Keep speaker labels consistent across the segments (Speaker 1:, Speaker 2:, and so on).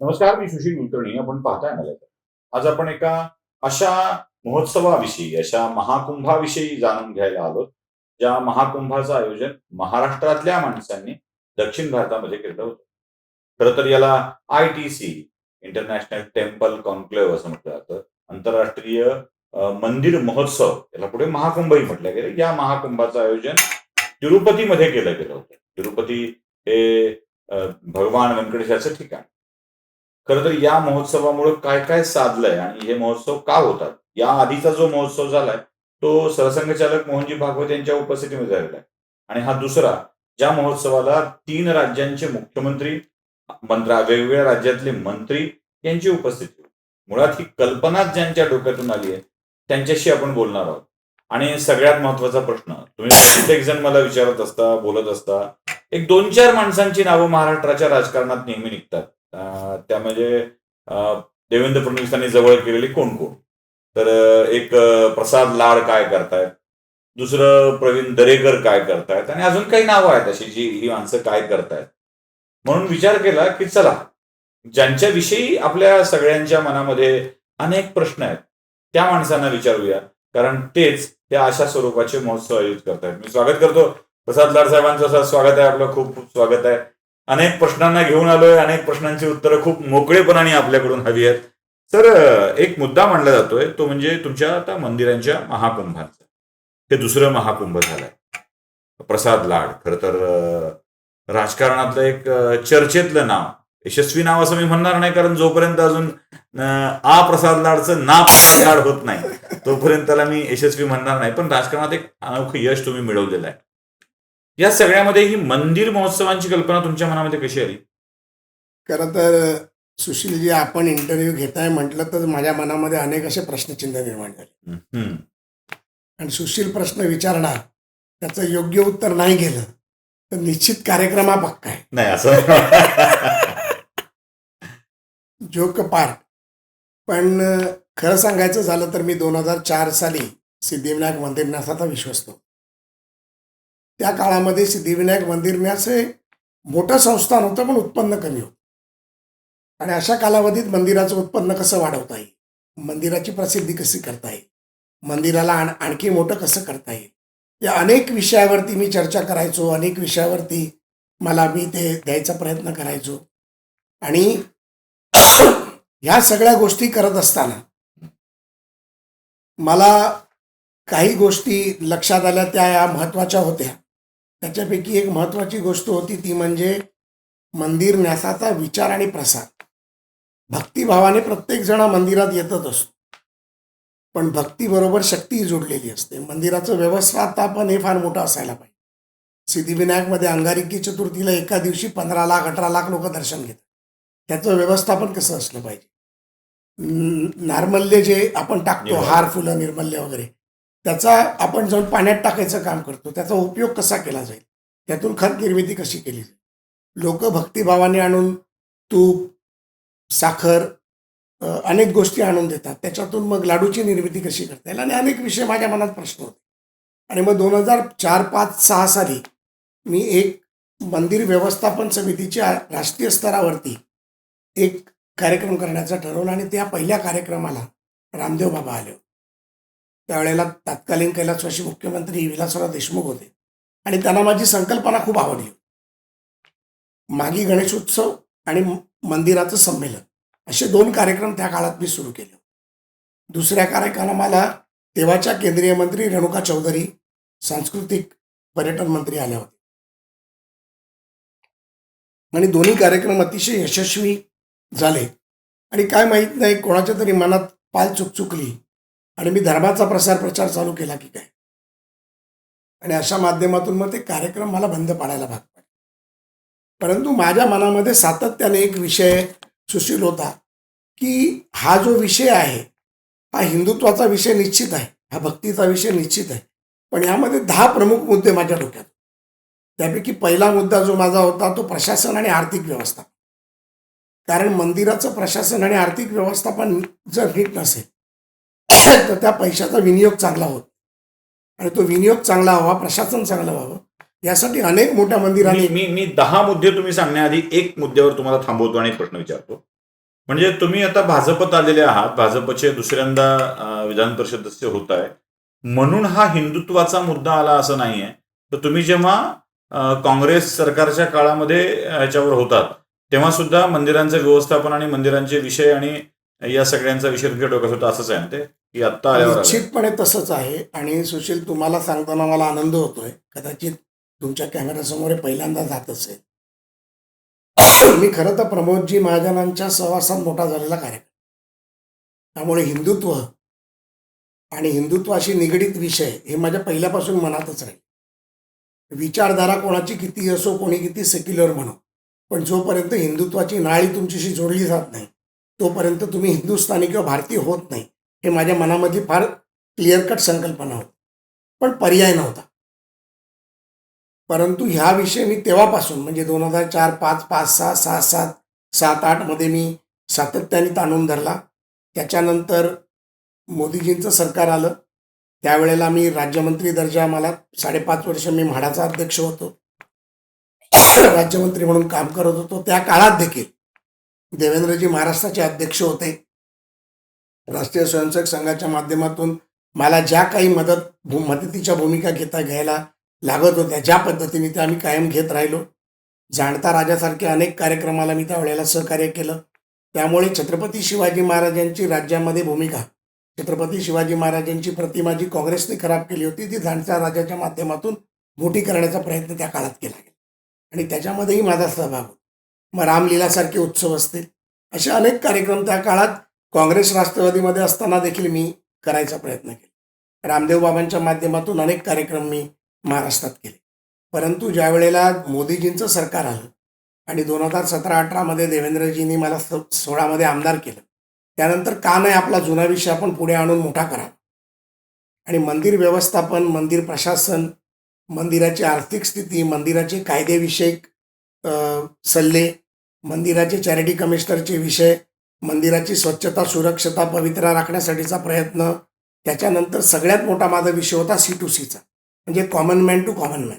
Speaker 1: नमस्कार मी सुशील कुलकर्णी. आपण पाहताय मला आज आपण एका अशा महोत्सवाविषयी अशा महाकुंभाविषयी जाणून घ्यायला आलो ज्या महाकुंभाचं आयोजन महाराष्ट्रातल्या माणसांनी दक्षिण भारतामध्ये केलं होतं. खरं तर याला I T C international temple conclave असं म्हटलं जातं. आंतरराष्ट्रीय मंदिर महोत्सव याला पुढे महाकुंभही म्हटलं गेलं. या महाकुंभाचं आयोजन तिरुपतीमध्ये केलं गेलं होतं. तिरुपती हे भगवान व्यंकटेशाचं ठिकाण. खरं तर या महोत्सवामुळे काय काय साधलंय आणि हे महोत्सव का होतात? या आधीचा जो महोत्सव झालाय तो सरसंघचालक मोहनजी भागवत यांच्या उपस्थितीमध्ये झालेला आहे. आणि हा दुसरा ज्या महोत्सवाला तीन राज्यांचे मुख्यमंत्री मंत्रा वेगवेगळ्या राज्यातले मंत्री यांची उपस्थिती मुळात ही कल्पनाच ज्यांच्या डोक्यातून आली आहे त्यांच्याशी आपण बोलणार आहोत. आणि सगळ्यात महत्त्वाचा प्रश्न तुम्ही प्रत्येक जण मला विचारत असता बोलत असता एक दोन चार माणसांची नावं महाराष्ट्राच्या राजकारणात नेहमी निघतात. त्या म्हणजे देवेंद्र फडणवीसांनी जवळ केलेली कोण कोण तर एक प्रसाद लाड काय करतायत? दुसरं प्रवीण दरेकर काय करतायत? आणि अजून काही नावं आहेत अशी जी ही माणसं काय करतायत? म्हणून विचार केला की चला ज्यांच्याविषयी आपल्या सगळ्यांच्या मनामध्ये अनेक प्रश्न आहेत त्या माणसांना विचारूया. कारण तेच त्या अशा स्वरूपाचे महोत्सव आयोजित करतायत. मी स्वागत करतो. प्रसाद लाड साहेबांचं असं स्वागत आहे. आपलं खूप खूप स्वागत आहे. अनेक प्रश्नांना घेऊन आलोय अनेक प्रश्नांची उत्तरं खूप मोकळेपणाने आपल्याकडून हवी आहेत. तर एक मुद्दा मांडला जातोय तो म्हणजे तुमच्या आता मंदिरांच्या महाकुंभांचा. हे दुसरं महाकुंभ झालंय. प्रसाद लाड खर तर राजकारणातलं एक चर्चेतलं नाव. यशस्वी नाव असं मी म्हणणार नाही कारण जोपर्यंत अजून आ प्रसाद लाडचं ना प्रसाद लाड होत नाही तोपर्यंत त्याला मी यशस्वी म्हणणार नाही. पण राजकारणात एक अनोखं यश तुम्ही मिळवलेलं आहे. या सगळ्यामध्ये ही मंदिर महोत्सवांची कल्पना तुमच्या मनामध्ये कशी आली?
Speaker 2: खरं तर सुशीलजी आपण इंटरव्ह्यू घेताय म्हटलं तर माझ्या मनामध्ये अनेक असे प्रश्नचिन्ह निर्माण झाले. आणि सुशील प्रश्न विचारणार त्याचं योग्य उत्तर नाही गेलं तर निश्चित कार्यक्रम पक्का आहे.
Speaker 1: नाही असं
Speaker 2: जोक पार्ट पण खरं सांगायचं झालं तर मी दोन हजार चार साली सिद्धिविनायक मंदिर न्यासाचा विश्वस्त. त्या काळामध्ये सिद्धिविनायक मंदिर मी हे मोठं संस्थान होतं पण उत्पन्न कमी होतं. आणि अशा कालावधीत मंदिराचं उत्पन्न कसं वाढवता येईल? मंदिराची प्रसिद्धी कशी करता येईल? मंदिराला आण आणखी मोठं कसं करता येईल? या अनेक विषयावरती मी चर्चा करायचो अनेक विषयावरती मला मी ते द्यायचा प्रयत्न करायचो. आणि ह्या सगळ्या गोष्टी करत असताना मला काही गोष्टी लक्षात आल्या त्या या महत्त्वाच्या होत्या. त्याच्यापैकी एक महत्त्वाची गोष्ट होती ती म्हणजे मंदिर न्यासाचा विचार आणि प्रसार. भक्तिभावाने प्रत्येक जण मंदिरात येतच असतो. पण भक्तीबरोबर शक्ती जोडलेली असते. मंदिराचं व्यवस्थापन हे फार मोठं असायला पाहिजे. सिद्धिविनायकमध्ये अंगारिकी चतुर्थीला एका दिवशी पंधरा लाख अठरा लाख लोक दर्शन घेतात. त्याचं व्यवस्थापन कसं असलं पाहिजे? नार्मल्य जे आपण टाकतो. हार फुलं निर्मल्य वगैरे त्याचा आपण जाऊन पाण्यात टाकायचं काम करतो. त्याचा उपयोग कसा केला जाईल? त्यातून खत निर्मिती कशी केली जाईल? लोक भक्तिभावाने आणून तूप साखर अनेक गोष्टी आणून देतात. त्याच्यातून मग लाडूची निर्मिती कशी करता येईल? आणि अनेक विषय माझ्या मनात प्रश्न होते. आणि मग दोन हजार चार पाच सहा साली मी एक मंदिर व्यवस्थापन समितीच्या राष्ट्रीय स्तरावरती एक कार्यक्रम करण्याचं ठरवलं आणि त्या पहिल्या कार्यक्रमाला रामदेव बाबा आले होते. त्यावेळेला तत्कालीन कैलासवासी मुख्यमंत्री विलासराव देशमुख होते. आणि त्यांना माझी संकल्पना खूप आवडली. मागी गणेशोत्सव आणि मंदिराचं संमेलन असे दोन कार्यक्रम त्या काळात मी सुरू केले. दुसऱ्या कार्यक्रमाला तेव्हाच्या केंद्रीय मंत्री रेणुका चौधरी सांस्कृतिक पर्यटन मंत्री आल्या होत्या. आणि दोन्ही कार्यक्रम अतिशय यशस्वी झाले. आणि काय माहीत नाही कोणाच्या तरी मनात पाल चुकचुकली. आणि मी धर्माचा प्रसार प्रचार चालू केला की काय? आणि अशा माध्यमातून मग ते कार्यक्रम मला बंद पाडायला भाग पडले. परंतु माझ्या मनामध्ये सातत्याने एक विषय सुशील होता की हा जो विषय आहे हा हिंदुत्वाचा विषय निश्चित आहे हा भक्तीचा विषय निश्चित आहे. पण यामध्ये दहा प्रमुख मुद्दे माझ्या डोक्यात त्यापैकी पहिला मुद्दा जो माझा होता तो प्रशासन आणि आर्थिक व्यवस्था. कारण मंदिराचं प्रशासन आणि आर्थिक व्यवस्थापन जर नीट नसेल तर त्या पैशाचा विनियोग चांगला होत. आणि तो विनियोग चांगला व्हावा प्रशासन चांगलं व्हावं यासाठी अनेक मोठ्या मंदिरांनी
Speaker 1: मी मी मी दहा मुद्दे तुम्ही सांगण्याआधी एक मुद्द्यावर तुम्हाला थांबवतो आणि एक प्रश्न विचारतो. म्हणजे तुम्ही आता भाजपत आलेले आहात भाजपचे दुसऱ्यांदा विधान परिषद सदस्य होत आहे म्हणून हा हिंदुत्वाचा मुद्दा आला असं नाहीये. तर तुम्ही जेव्हा काँग्रेस सरकारच्या काळामध्ये ह्याच्यावर होतात तेव्हा सुद्धा मंदिरांचं व्यवस्थापन आणि मंदिरांचे विषय आणि या सगळ्यांचा विषय तुमच्या डोक्यात होता असंच आहे ना ते? की आत्ता
Speaker 2: निश्चितपणे तसंच आहे. आणि सुशील तुम्हाला सांगताना मला आनंद होतोय. कदाचित तुमच्या कॅमेऱ्यासमोर पहिल्यांदा जात असेल. मी खरं तर प्रमोदजी महाजनांच्या सहवासात मोठा झालेला कार्यक्रम. त्यामुळे हिंदुत्व आणि हिंदुत्वाशी निगडीत विषय हे माझ्या पहिल्यापासून मनातच राहील. विचारधारा कोणाची किती असो कोणी किती सेक्युलर म्हणो पण जोपर्यंत हिंदुत्वाची नाळी तुमच्याशी जोडली जात नाही तोपर्यंत तुम्ही हिंदुस्थानी किंवा भारतीय होत नाही. हे माझ्या मनामध्ये फार क्लिअर कट संकल्पना होती. पण पर्याय नव्हता. परंतु ह्या विषय मी तेव्हापासून म्हणजे दोन हजार चार पाच पाच सहा सहा सात सात आठमध्ये मी सातत्याने ताणून धरला. त्याच्यानंतर मोदीजींचं सरकार आलं. त्यावेळेला मी राज्यमंत्री दर्जा मला साडेपाच वर्ष मी म्हाडाचा अध्यक्ष होतो. राज्यमंत्री म्हणून काम करत होतो. त्या काळात देखील देवेंद्रजी महाराष्ट्राचे अध्यक्ष होते. राष्ट्रीय स्वयंसेवक संघाच्या माध्यमातून मला ज्या काही मदत भू- मदतीच्या भूमिका घेता घ्यायला लागत होत्या ज्या पद्धतीने त्या आम्ही कायम घेत राहिलो. जाणता राजासारखे अनेक कार्यक्रमाला मी त्यावेळेला सहकार्य केलं. त्यामुळे छत्रपती शिवाजी महाराजांची राज्यामध्ये भूमिका छत्रपती शिवाजी महाराजांची प्रतिमा जी काँग्रेसने खराब केली होती ती जाणता राजाच्या माध्यमातून मोठी करण्याचा प्रयत्न त्या काळात केला गेला. आणि त्याच्यामध्येही माझा सहभाग होता. मग रामलीलासारखे उत्सव असतील. असे अनेक कार्यक्रम त्या काळात काँग्रेस राष्ट्रवादीमध्ये असताना देखील मी करायचा प्रयत्न केला. रामदेव बाबांच्या माध्यमातून अनेक कार्यक्रम मी महाराष्ट्रात केले. परंतु ज्या वेळेला मोदीजींचं सरकार आलं आणि दोन हजार सतरा अठरामध्ये देवेंद्रजींनी मला सोळामध्ये आमदार केलं. त्यानंतर का नाही आपला जुना विषय आपण पुढे आणून मोठा करा. आणि मंदिर व्यवस्थापन मंदिर प्रशासन मंदिराची आर्थिक स्थिती मंदिराचे कायदेविषयक सल्ले मंदिराचे चॅरिटी कमिशनरचे विषय मंदिराची स्वच्छता सुरक्षता पवित्रा राखण्यासाठीचा प्रयत्न त्याच्यानंतर सगळ्यात मोठा माझा विषय होता सी टू सीचा म्हणजे common man to common man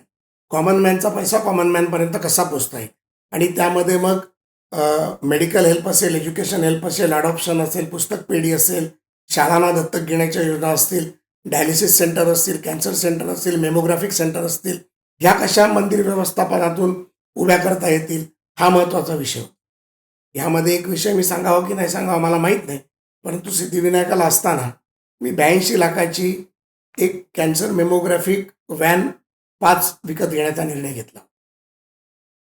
Speaker 2: common मॅनचा पैसा कॉमन मॅनपर्यंत कसा पोचता येईल? आणि त्यामध्ये मग मेडिकल हेल्प असेल एज्युकेशन हेल्प असेल अडॉप्शन असेल पुस्तक पेढी असेल शाळांना दत्तक घेण्याच्या योजना असतील डायलिसिस सेंटर असतील कॅन्सर सेंटर असतील मेमोग्राफिक सेंटर असतील ह्या कशा मंदिर व्यवस्थापनातून उभ्या करता येतील? हा महत्त्वाचा विषय. होता ह्यामध्ये एक विषय मी सांगावा की नाही सांगावा मला माहीत नाही. परंतु सिद्धिविनायकाला असताना मी ब्याऐंशी लाखाची एक कॅन्सर मेमोग्राफिक व्हॅन पाच विकत घेण्याचा निर्णय घेतला.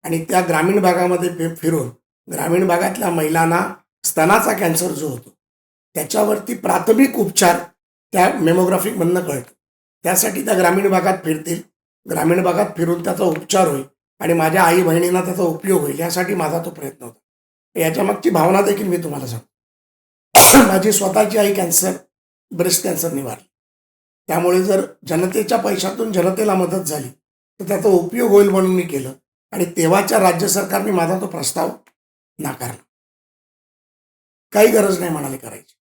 Speaker 2: आणि त्या ग्रामीण भागामध्ये फिरून ग्रामीण भागातल्या महिलांना स्तनाचा कॅन्सर जो होतो त्याच्यावरती प्राथमिक उपचार त्या मेमोग्राफिकमधनं कळतो. त्यासाठी त्या ग्रामीण भागात फिरतील. ग्रामीण भागात फिरून त्याचा उपचार होईल. आणि माझ्या आई बहिणींना त्याचा उपयोग होईल यासाठी माझा तो प्रयत्न होता. याच्या मागची भावना देखील मी तुम्हाला सांगतो. माझी स्वतःची आई कॅन्सर ब्रेस्ट कॅन्सर निवारली. त्यामुळे जर जनतेच्या पैशातून जनतेला मदत झाली तर त्याचा उपयोग होईल म्हणून मी केलं. आणि तेव्हाच्या राज्य सरकारने माझा तो प्रस्ताव नाकारला. काही गरज नाही म्हणाले करायची.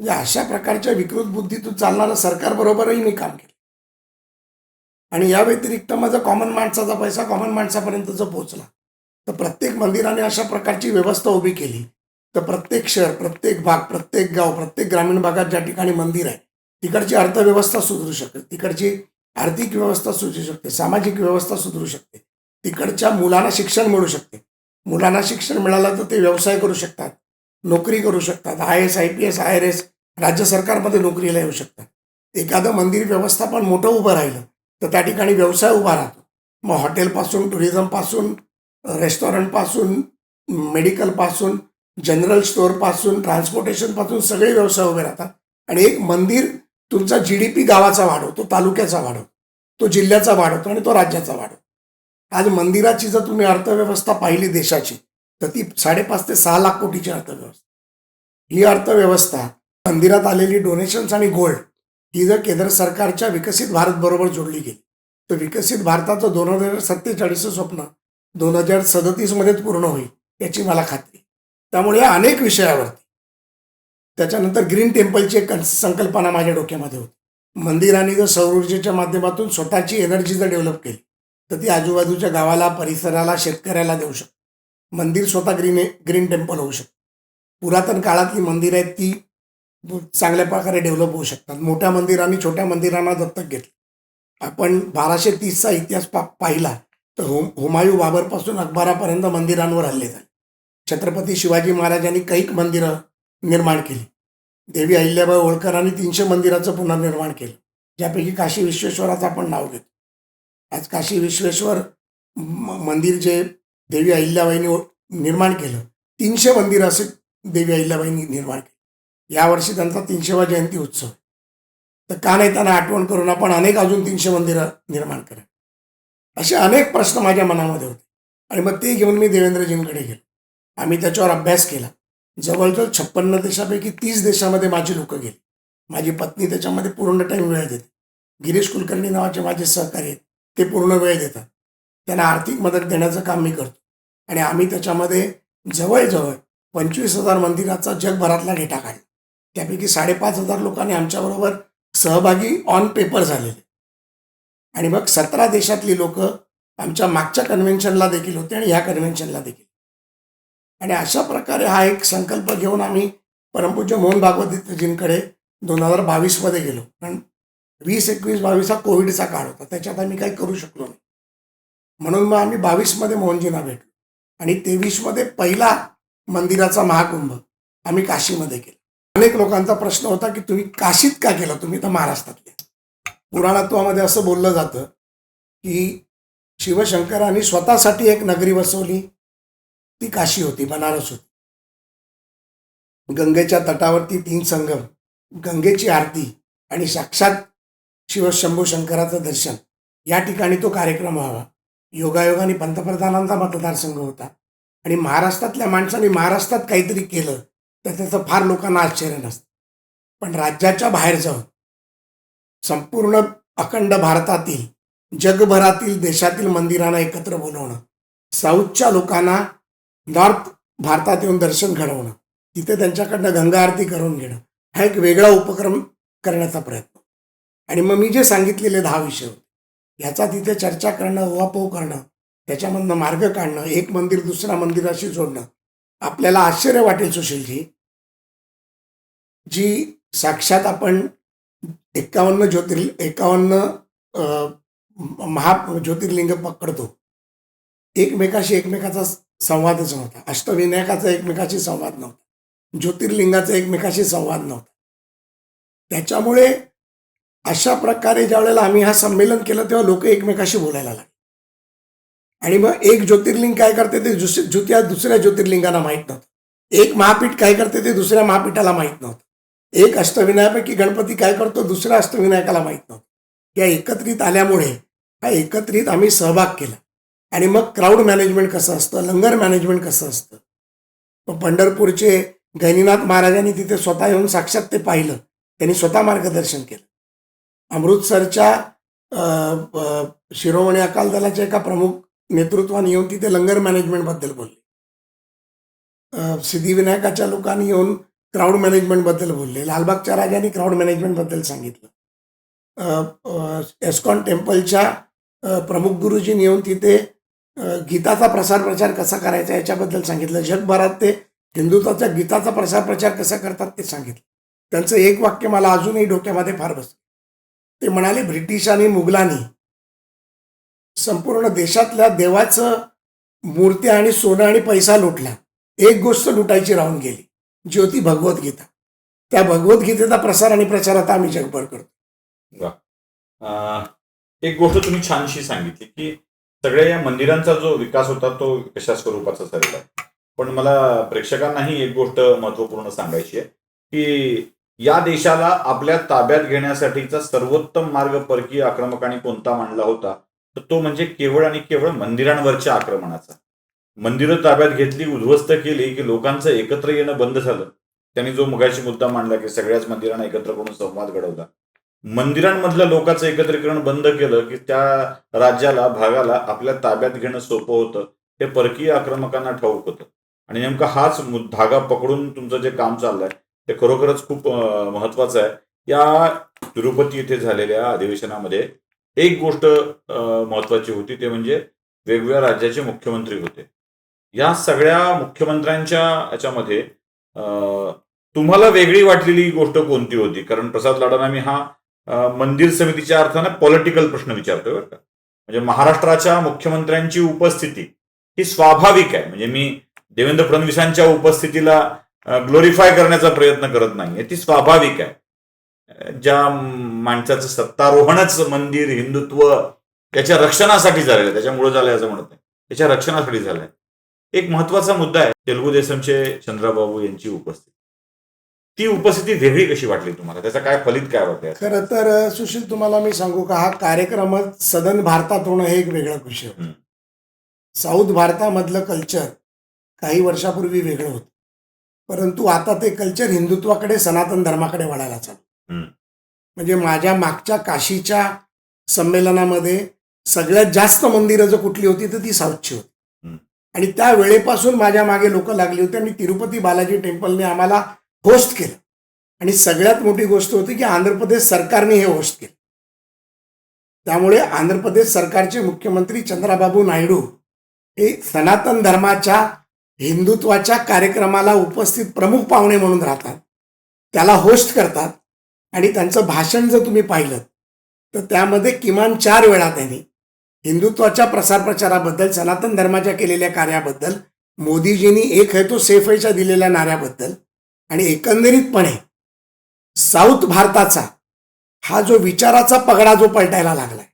Speaker 2: म्हणजे अशा प्रकारच्या विकृत बुद्धीतून चालणारं सरकारबरोबरही मी काम केलं. आणि या व्यतिरिक्त माझा कॉमन माणसाचा पैसा कॉमन माणसापर्यंत जो पोहोचला तर प्रत्येक मंदिराने अशा प्रकारची व्यवस्था उभी केली. तर प्रत्येक शहर प्रत्येक भाग प्रत्येक गाव प्रत्येक ग्रामीण भागात ज्या ठिकाणी मंदिर आहे तिकडची अर्थव्यवस्था सुधरू शकते. तिकडची आर्थिक व्यवस्था सुधरू शकते सामाजिक व्यवस्था सुधरू शकते. तिकडच्या मुलांना शिक्षण मिळू शकते. मुलांना शिक्षण मिळालं तर ते व्यवसाय करू शकतात नोकरी करू शकतात I S I P S I R S राज्य सरकारमध्ये नोकरीला येऊ शकतात. एखादं मंदिर व्यवस्थापन मोठं उभं राहिलं तर त्या ठिकाणी व्यवसाय उभा राहतो. मग हॉटेलपासून टुरिझमपासून रेस्टॉरंटपासून मेडिकलपासून जनरल स्टोअरपासून ट्रान्सपोर्टेशनपासून सगळे व्यवसाय उभे राहतात. आणि एक मंदिर तुमचा जी डी पी गावाचा वाढवतो तालुक्याचा वाढवतो तो जिल्ह्याचा वाढवतो आणि तो राज्याचा वाढवतो. आज मंदिराची जर तुम्ही अर्थव्यवस्था पाहिली देशाची तर ती साडेपाच ते सहा लाख कोटीची अर्थव्यवस्था. ही अर्थव्यवस्था मंदिरात आलेली डोनेशन्स आणि गोल्ड ही जर केंद्र सरकारच्या विकसित भारतबरोबर जोडली गेली तर विकसित भारताचं दोन हजार सत्तेचाळीसचं स्वप्न दोन हजार सदतीसमध्येच पूर्ण होईल याची मला खात्री त्यामुळे या अनेक विषयावरती त्याच्यानंतर ग्रीन टेम्पलची एक संकल्पना माझ्या डोक्यामध्ये होती. मंदिराने जर सौर ऊर्जेच्या माध्यमातून स्वतःची एनर्जी जर डेव्हलप केली तर ती आजूबाजूच्या गावाला परिसराला शेतकऱ्याला देऊ शकते. मंदिर स्वतः ग्रीन ग्रीन टेम्पल होऊ शकतं. पुरातन काळातली मंदिरं आहेत ती चांगल्या प्रकारे डेव्हलप होऊ शकतात. मोठ्या मंदिरांनी छोट्या मंदिरांना दत्तक घेतलं. आपण बाराशे तीसचा इतिहास पा पाहिला तर हुम हुमायू बाबरपासून अकबरापर्यंत मंदिरांवर हल्ले झाले. छत्रपती शिवाजी महाराजांनी कैक मंदिरं निर्माण केली. देवी अहिल्याबाई होळकरांनी तीनशे मंदिराचं पुनर्निर्माण केलं. ज्यापैकी काशी विश्वेश्वराचं आपण नाव घेतो. आज काशी विश्वेश्वर मंदिर जे देवी अहिल्याबाईंनी निर्माण केलं तीनशे मंदिरं असे देवी अहिल्याबाईंनी निर्माण केले. यावर्षी त्यांचा तीनशेवा जयंती उत्सव. तर का नाही त्यांना आठवण करून आपण अनेक अजून तीनशे मंदिरं निर्माण करा. असे अनेक प्रश्न माझ्या मनामध्ये होते. आणि मग ते घेऊन मी देवेंद्रजींकडे गेलो. आम्ही त्याच्यावर अभ्यास केला. जवळजवळ छप्पन्न देशापैकी तीस देशामध्ये माझी लोक गेली. माझी पत्नी त्याच्यामध्ये पूर्ण टाईम वेळ देते. गिरीश कुलकर्णी नावाचे माझे सहकारी आहेत. ते पूर्ण वेळ देतात. त्यांना आर्थिक मदत देण्याचं काम मी करतो. आणि आम्ही त्याच्यामध्ये जवळजवळ पंचवीस हजार मंदिराचा जगभरातला डेटा काढला त्यापैकी साडेपाच हजार लोकांनी आमच्याबरोबर सहभागी ऑन पेपर झालेले. आणि मग सतरा देशातली लोक आमच्या मागच्या कन्व्हेन्शनला देखील होते आणि ह्या कन्व्हेन्शनला देखील. आणि अशा प्रकारे हा एक संकल्प घेऊन आम्ही परमपूज्य मोहन भागवतजींकडे दोन हजार बावीसमध्ये गेलो. कारण वीस एकवीस बावीस हा कोविडचा काळ होता. त्याच्यात आम्ही काही करू शकलो नाही. म्हणून मग आम्ही बावीसमध्ये मोहनजींना भेटलो. आणि तेवीसमध्ये पहिला मंदिराचा महाकुंभ आम्ही काशीमध्ये केला. अनेक लोकांचा प्रश्न होता की तुम्ही काशीत का केलं तुम्ही तर महाराष्ट्रातले. पुराणत्वामध्ये असं बोललं जातं की शिवशंकरांनी स्वतःसाठी एक नगरी वसवली ती काशी होती बनारस होती. गंगेच्या तटावरती तीन संगम गंगेची आरती आणि साक्षात शिवशंभू शंकराचं दर्शन. या ठिकाणी तो कार्यक्रम व्हावा. योगायोगाने पंतप्रधानांचा मतदारसंघ होता. आणि महाराष्ट्रातल्या माणसांनी महाराष्ट्रात काहीतरी केलं तर त्याचं फार लोकांना आश्चर्य नसतं. पण राज्याच्या बाहेर जाऊन संपूर्ण अखंड भारतातील जगभरातील देशातील मंदिरांना एकत्र बोलवणं साऊथच्या लोकांना नॉर्थ भारतात येऊन दर्शन घडवणं तिथे त्यांच्याकडनं गंगा आरती करून घेणं हा एक वेगळा उपक्रम करण्याचा प्रयत्न. आणि मग मी जे सांगितलेले दहा विषय होते याचा तिथे चर्चा करणं उहापोह करणं त्याच्यामधनं मार्ग काढणं एक मंदिर दुसऱ्या मंदिराशी जोडणं आपल्याला आश्चर्य वाटेल सुशीलजी. जी साक्षात आपण एकावन्न ज्योतिर् एकावन्न अं, महा ज्योतिर्लिंग पकडतो. एकमेकाशी एकमेकाचा संवादच नव्हता. अष्टविनायकाचा एकमेकाशी संवाद नव्हता. ज्योतिर्लिंगाचा एकमेकाशी संवाद नव्हता. त्याच्यामुळे अशा प्रकारे ज्या वेळेला आम्ही हा संमेलन केलं तेव्हा लोक एकमेकाशी बोलायला लागले. आणि मग एक ज्योतिर्लिंग काय करते ते दुस ज्योतिया दुसऱ्या ज्योतिर्लिंगांना माहीत नव्हतं. एक महापीठ काय करते ते दुसऱ्या महापीठाला माहीत नव्हतं. एक अष्टविनायकापैकी गणपती काय करतो? दुसऱ्या अष्टविनायकाला माहीत नव्हतं. या एकत्रित आल्यामुळे हा एकत्रित आम्ही सहभाग केला. आणि मग क्राऊड मॅनेजमेंट कसं असतं? लंगर मॅनेजमेंट कसं असतं? मग पंढरपूरचे गैनीनाथ महाराजांनी तिथे स्वतः येऊन साक्षात ते पाहिलं. त्यांनी स्वतः मार्गदर्शन केलं. अमृतसरच्या शिरोमणी अकाल दलाच्या एका प्रमुख नेतृत्वाने येऊन तिथे लंगर मॅनेजमेंटबद्दल बोलले. सिद्धिविनायकाच्या लोकांनी येऊन क्राऊड मॅनेजमेंटबद्दल बोलले. लालबागच्या राजांनी क्राऊड मॅनेजमेंटबद्दल सांगितलं. एस्कॉन टेम्पलच्या प्रमुख गुरुजींनी येऊन तिथे गीताचा प्रसार प्रचार कसा करायचा याच्याबद्दल सांगितलं. जगभरात ते हिंदुत्वाच्या गीताचा प्रसार प्रचार कसा करतात ते सांगितलं. त्यांचं एक वाक्य मला अजूनही डोक्यामध्ये फार बस ते म्हणाले ब्रिटिश आणि मुघलांनी संपूर्ण देशातल्या देवाचं मूर्त्या आणि सोनं आणि पैसा लुटला. एक गोष्ट लुटायची राहून गेली. ज्योती भगवद्गीता त्या भगवद्गीतेचा प्रसार आणि प्रचार आता आम्ही जगभर करतो.
Speaker 1: एक गोष्ट तुम्ही छानशी सांगितली की सगळ्या या मंदिरांचा जो विकास होता तो कशा स्वरूपाचा झालेला पण मला प्रेक्षकांनाही एक गोष्ट महत्त्वपूर्ण सांगायची आहे की या देशाला आपल्या ताब्यात घेण्यासाठीचा सर्वोत्तम मार्ग परकीय आक्रमकांनी कोणता मांडला होता? तर तो म्हणजे केवळ आणि केवळ मंदिरांवरच्या आक्रमणाचा. मंदिरं ताब्यात घेतली उद्ध्वस्त केली की लोकांचं एकत्र येणं बंद झालं. त्यांनी जो मुगाशी मुद्दा मांडला की सगळ्याच मंदिरांना एकत्र करून संवाद घडवला. मंदिरांमधलं लोकांचं एकत्रीकरण बंद केलं की त्या राज्याला भागाला आपल्या ताब्यात घेणं सोपं होतं. हे परकीय आक्रमकांना ठाऊक होतं. आणि नेमका हाच धागा पकडून तुमचं जे काम चाललंय ते खरोखरच खूप महत्वाचं आहे. या तिरुपती येथे झालेल्या अधिवेशनामध्ये एक गोष्ट महत्वाची होती ते म्हणजे वेगवेगळ्या राज्याचे मुख्यमंत्री होते. या सगळ्या मुख्यमंत्र्यांच्या याच्यामध्ये तुम्हाला वेगळी वाटलेली गोष्ट कोणती होती? कारण प्रसाद लाडांना मी हा मंदिर समितीच्या अर्थानं पॉलिटिकल प्रश्न विचारतोय बरं का. म्हणजे महाराष्ट्राच्या मुख्यमंत्र्यांची उपस्थिती ही स्वाभाविक आहे. म्हणजे मी देवेंद्र फडणवीसांच्या उपस्थितीला ग्लोरीफाय करण्याचा प्रयत्न करत नाहीये. ती स्वाभाविक आहे. ज्या माणसाचं सत्तारोहणच मंदिर हिंदुत्व याच्या रक्षणासाठी झालेलं आहे. त्याच्यामुळे झालंय असं म्हणत नाही. त्याच्या रक्षणासाठी झालंय. एक महत्त्वाचा मुद्दा आहे तेलुगू देसमचे चंद्राबाबू यांची उपस्थिती ती उपस्थिती वेगळी कशी वाटली तुम्हाला त्याचा काय फलित काय वाटतंय
Speaker 2: खरं तर सुशील तुम्हाला मी सांगू का हा कार्यक्रमच सदन भारतात होणं हे एक वेगळा विषय. साऊथ भारतामधलं कल्चर काही वर्षापूर्वी वेगळं होतं परंतु आता ते कल्चर हिंदुत्वाकडे सनातन धर्माकडे वळायला चालू. म्हणजे माझ्या मागच्या काशीच्या संमेलनामध्ये सगळ्यात जास्त मंदिरं जर कुठली होती तर ती साऊथची होती. आणि त्या वेळेपासून माझ्या मागे लोक लागली होती आणि तिरुपती बालाजी टेम्पलने आम्हाला होस्ट केलं. आणि सगळ्यात मोठी गोष्ट होती की आंध्र प्रदेश सरकारने हे होस्ट केलं. त्यामुळे आंध्र प्रदेश सरकारचे मुख्यमंत्री चंद्राबाबू नायडू हे सनातन धर्माच्या हिंदुत्वाच्या कार्यक्रमाला उपस्थित प्रमुख पाहुणे म्हणून राहतात. त्याला होस्ट करतात. आणि त्यांचं भाषण जर तुम्ही पाहिलं तर त्यामध्ये किमान चार वेळा त्यांनी हिंदुत्वाच्या प्रसार प्रचाराबद्दल सनातन धर्माच्या केलेल्या कार्याबद्दल मोदीजींनी एक है तो सेफ हैच्या दिलेल्या नाऱ्याबद्दल आणि एकंदरीतपणे साऊथ भारताचा हा जो विचाराचा पगडा जो पलटायला लागलाय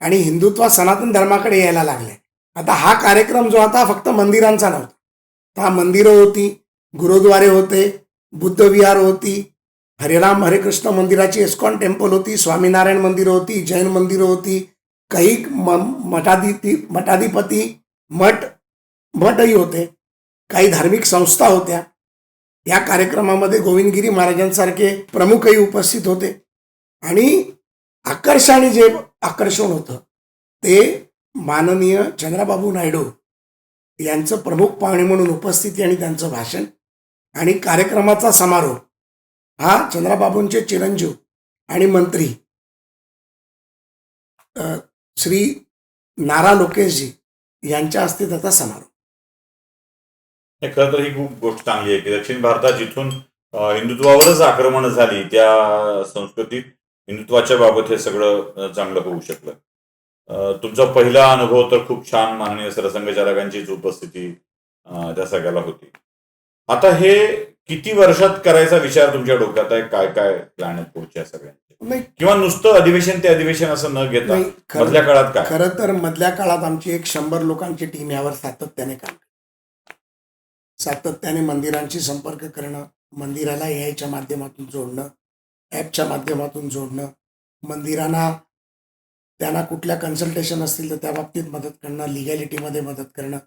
Speaker 2: आणि हिंदुत्व सनातन धर्माकडे यायला लागलाय. आता हा कार्यक्रम जो आता फक्त मंदिरांचा नव्हता. तर मंदिरं होती गुरुद्वारे होते बुद्धविहार होती हरिराम हरे कृष्ण मंदिराची एस्कॉन टेम्पल होती स्वामीनारायण मंदिरं होती जैन मंदिरं होती काही म मठाधिपती मठाधिपती मठ मठही होते. काही धार्मिक संस्था होत्या. या कार्यक्रमामध्ये गोविंदगिरी महाराजांसारखे प्रमुखही उपस्थित होते. आणि आकर्षाने जे आकर्षण होतं ते माननीय चंद्राबाबू नायडू यांचं प्रमुख पाहुणे म्हणून उपस्थिती आणि त्यांचं भाषण आणि कार्यक्रमाचा समारोप हा चंद्राबाबूंचे चिरंजीव आणि मंत्री श्री नारा लोकेशजी यांच्या हस्ते त्याचा समारोप.
Speaker 1: हे खरं तर ही खूप गोष्ट चांगली आहे की दक्षिण भारतात जिथून हिंदुत्वावरच आक्रमण झाली त्या संस्कृतीत हिंदुत्वाच्या बाबत हे सगळं चांगलं होऊ शकलं. तुमचा पहिला अनुभव तर खूप छान माननीय सरसंघचालकांचीच उपस्थिती त्या सगळ्याला होती. आता हे किती वर्षात करायचा विचार तुमच्या डोक्यात आहे? काय काय प्लॅन आहेत पुढच्या
Speaker 2: सगळ्या
Speaker 1: किंवा नुसतं अधिवेशन ते अधिवेशन असं न घेता मधल्या काळात काय?
Speaker 2: खरं तर मधल्या काळात आमची एक शंभर लोकांची टीम यावर सातत्याने काम करते. सातत्याने मंदिरांशी संपर्क करणं मंदिराला यायच्या माध्यमातून जोडणं ॲपच्या माध्यमातून जोडणं मंदिरांना त्यांना कुठल्या कन्सल्टेशन असतील तर त्या बाबतीत मदत करणं लिगॅलिटीमध्ये मदत करणं.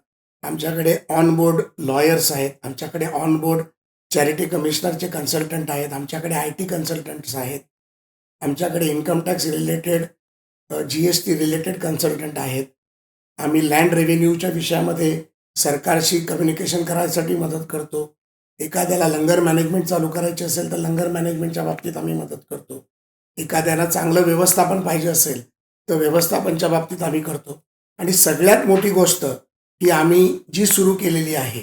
Speaker 2: आमच्याकडे ऑन बोर्ड लॉयर्स आहेत आमच्याकडे ऑन बोर्ड चॅरिटी कमिशनरचे कन्सल्टंट आहेत आमच्याकडे आय टी कन्सल्टंट्स आहेत. आमच्याकडे income tax related G S T related consultant आहेत. आम्ही लँड रेव्हेन्यूच्या विषयामध्ये सरकारशी कम्युनिकेशन करायसाठी मदत करतो. एखाद्याला लंगर मॅनेजमेंट चालू करायचे असेल तर लंगर मॅनेजमेंटच्या बाबतीत आम्ही मदत करतो. एखाद्याला चांगलं व्यवस्थापन पाहिजे असेल तर व्यवस्थापनच्या बाबतीत आम्ही करतो. आणि सगळ्यात मोठी गोष्ट ही आम्ही जी सुरू केलेली आहे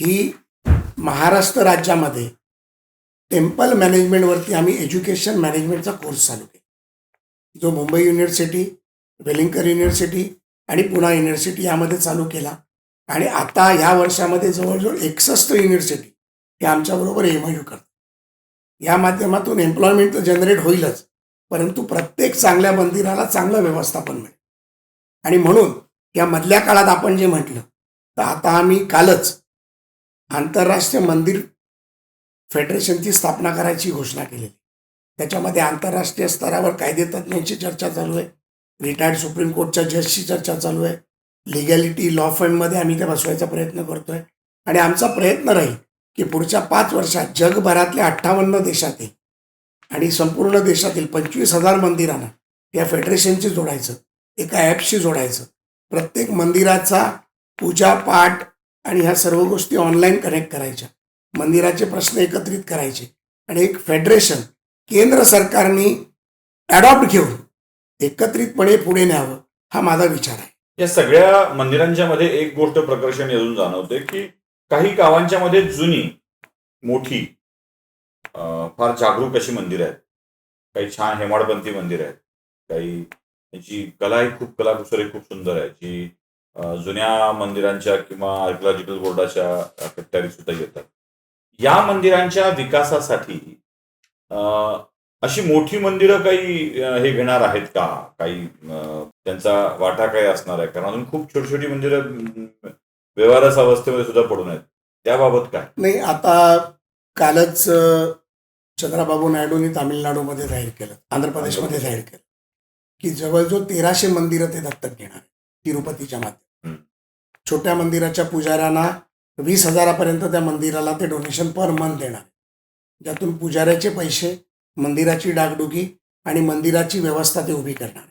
Speaker 2: ही महाराष्ट्र राज्यामध्ये टेम्पल मॅनेजमेंटवरती आम्ही एज्युकेशन मॅनेजमेंटचा कोर्स चालू केला. जो मुंबई युनिव्हर्सिटी वेलिंगकर युनिव्हर्सिटी आणि पुणा युनिव्हर्सिटी यामध्ये चालू केला. आणि आता या वर्षामध्ये जवळजवळ एकसष्ट युनिव्हर्सिटी हे आमच्याबरोबर एम यू करतात. या माध्यमातून एम्प्लॉयमेंट तर जनरेट होईलच परंतु प्रत्येक चांगल्या मंदिराला चांगलं व्यवस्थापन मिळेल. आणि म्हणून या मधल्या काळात आपण जे म्हटलं तर आता आम्ही कालच आंतरराष्ट्रीय मंदिर फेडरेशनची स्थापना करायची घोषणा केलेली. त्याच्यामध्ये आंतरराष्ट्रीय स्तरावर कायदेतज्ञांची चर्चा चालू आहे. रिटायर्ड सुप्रीम कोर्टच्या जजची चर्चा चालू आहे. लिगॅलिटी लॉ फर्ममध्ये आम्ही ते बसवायचा प्रयत्न करतोय. आणि आमचा प्रयत्न राहील की पुढच्या पाच वर्षात जगभरातल्या अठ्ठावन्न देशातील आणि संपूर्ण देशातील पंचवीस हजार मंदिरांना या फेडरेशनशी जोडायचं एका ॲपशी जोडायचं. प्रत्येक मंदिराचा पूजा पाठ आणि ह्या सर्व गोष्टी ऑनलाईन कनेक्ट करायच्या. मंदिराचे प्रश्न एकत्रित करायचे. आणि एक फेडरेशन केंद्र सरकारने अडॉप्ट घेऊन एकत्रितपणे पुढे न्यावं हा माझा विचार आहे.
Speaker 1: या सगळ्या मंदिरांच्या मध्ये एक गोष्ट प्रकर्षण येऊन जाणवते की काही गावांच्या मध्ये जुनी मोठी फार जागरूक अशी मंदिरं आहेत. काही छान हेमाडपंथी मंदिर आहेत. काही याची कला ही खूप कलाकुसर खूप सुंदर आहे. जी जुन्या मंदिरांच्या किंवा आर्किओलॉजिकल बोर्डाच्या अखत्यारीत सुद्धा येतात. या मंदिरांच्या विकासासाठी अं, अशी मोठी मंदिरं काही हे घेणार आहेत का? काही त्यांचा वाटा काही असणार आहे? कारण अजून खूप छोटी छोटी मंदिरं व्यवहारस अवस्थेमध्ये सुद्धा पडून आहेत. त्याबाबत काय?
Speaker 2: नाही आता कालच चंद्राबाबू नायडूंनी तामिळनाडूमध्ये जाहीर केलं आंध्र प्रदेशमध्ये जाहीर केलं की जवळजवळ तेराशे मंदिरं ते दत्तक घेणार तिरुपतीच्या माध्यमात. छोट्या मंदिराच्या पुजाऱ्यांना वीस हजारापर्यंत त्या मंदिराला ते डोनेशन पर मंथ देणार. ज्यातून पुजाऱ्याचे पैसे मंदिराची डागडुगी आणि मंदिराची व्यवस्था ते उभी करणार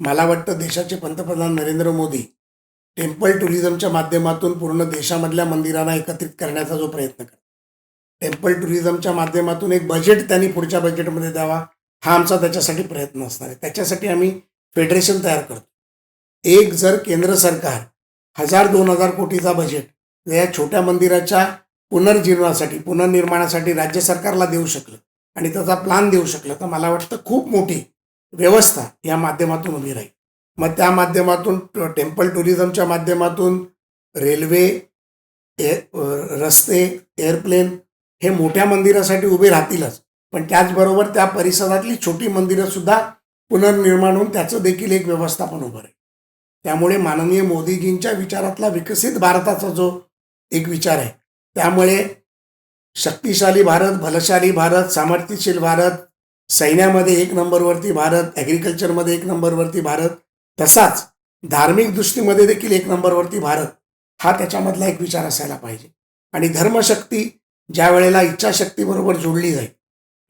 Speaker 2: मला वाटतं देशाचे पंतप्रधान नरेंद्र मोदी टेम्पल टुरिझमच्या माध्यमातून पूर्ण देशामधल्या मंदिरांना एकत्रित करण्याचा जो प्रयत्न करतो टेम्पल टुरिझमच्या माध्यमातून एक बजेट त्यांनी पुढच्या बजेटमध्ये द्यावा हा आमचा त्याच्यासाठी प्रयत्न असणार आहे. त्याच्यासाठी आम्ही फेडरेशन तयार करतो. एक जर केंद्र सरकार हजार दोन हजार कोटीचा बजेट या छोट्या मंदिराच्या पुनर्जीवनासाठी पुनर्निर्माणासाठी राज्य सरकारला देऊ शकलं आणि त्याचा प्लान देऊ शकलं तर मला वाटतं खूप मोठी व्यवस्था या माध्यमातून उभी राहील. मग त्या माध्यमातून ट- टेम्पल टुरिझमच्या माध्यमातून रेल्वे ए रस्ते एअरप्लेन हे मोठ्या मंदिरासाठी उभे राहतीलच. पण त्याचबरोबर त्या परिसरातली छोटी मंदिरं सुद्धा पुनर्निर्माण होऊन त्याचं देखील एक व्यवस्थापन उभं राहील. त्यामुळे माननीय मोदीजींच्या विचारातला विकसित भारताचा जो एक विचार आहे. त्यामुळे शक्तिशाली भारत बलशाली भारत सामर्थ्यशील भारत सैन्यामध्ये एक नंबरवरती भारत ॲग्रिकल्चरमध्ये एक नंबरवरती भारत तसाच धार्मिक दृष्टीमध्ये देखील एक नंबरवरती भारत हा त्याच्यामधला एक विचार असायला पाहिजे. आणि धर्मशक्ती ज्या वेळेला इच्छाशक्तीबरोबर जोडली जाईल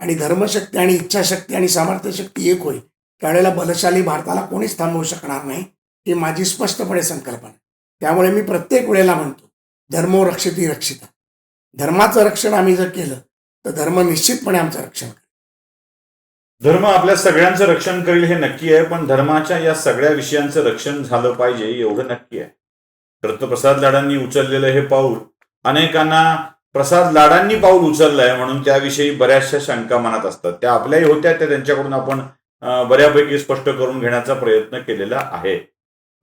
Speaker 2: आणि धर्मशक्ती आणि इच्छाशक्ती आणि सामर्थ्यशक्ती एक होईल त्यावेळेला बलशाली भारताला कोणीच थांबवू शकणार नाही ही माझी स्पष्टपणे संकल्पना आहे. त्यामुळे मी प्रत्येक वेळेला म्हणतो धर्मो रक्षती रक्षिता धर्माचं रक्षण आम्ही जर केलं तर धर्म निश्चितपणे आमचं रक्षण करेल.
Speaker 1: धर्म आपल्या सगळ्यांचं रक्षण करेल हे नक्की आहे पण धर्माच्या या सगळ्या विषयांचं रक्षण झालं पाहिजे एवढं नक्की आहे. तर प्रसाद लाडांनी उचललेलं हे पाऊल अनेकांना प्रसाद लाडांनी पाऊल उचललंय म्हणून त्याविषयी बऱ्याचशा शंका मनात असतात. त्या आपल्याही होत्या त्या त्यांच्याकडून आपण बऱ्यापैकी स्पष्ट करून घेण्याचा प्रयत्न केलेला आहे.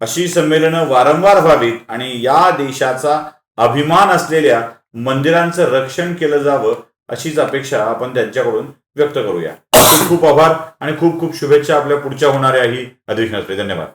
Speaker 1: अशी संमेलनं वारंवार व्हावीत आणि या देशाचा अभिमान असलेल्या मंदिरांचं रक्षण केलं जावं अशीच अपेक्षा आपण त्यांच्याकडून व्यक्त करूया. खूप आभार आणि खूप खूप शुभेच्छा आपल्या पुढच्या होणाऱ्या ही अधिवेशनासाठी. धन्यवाद.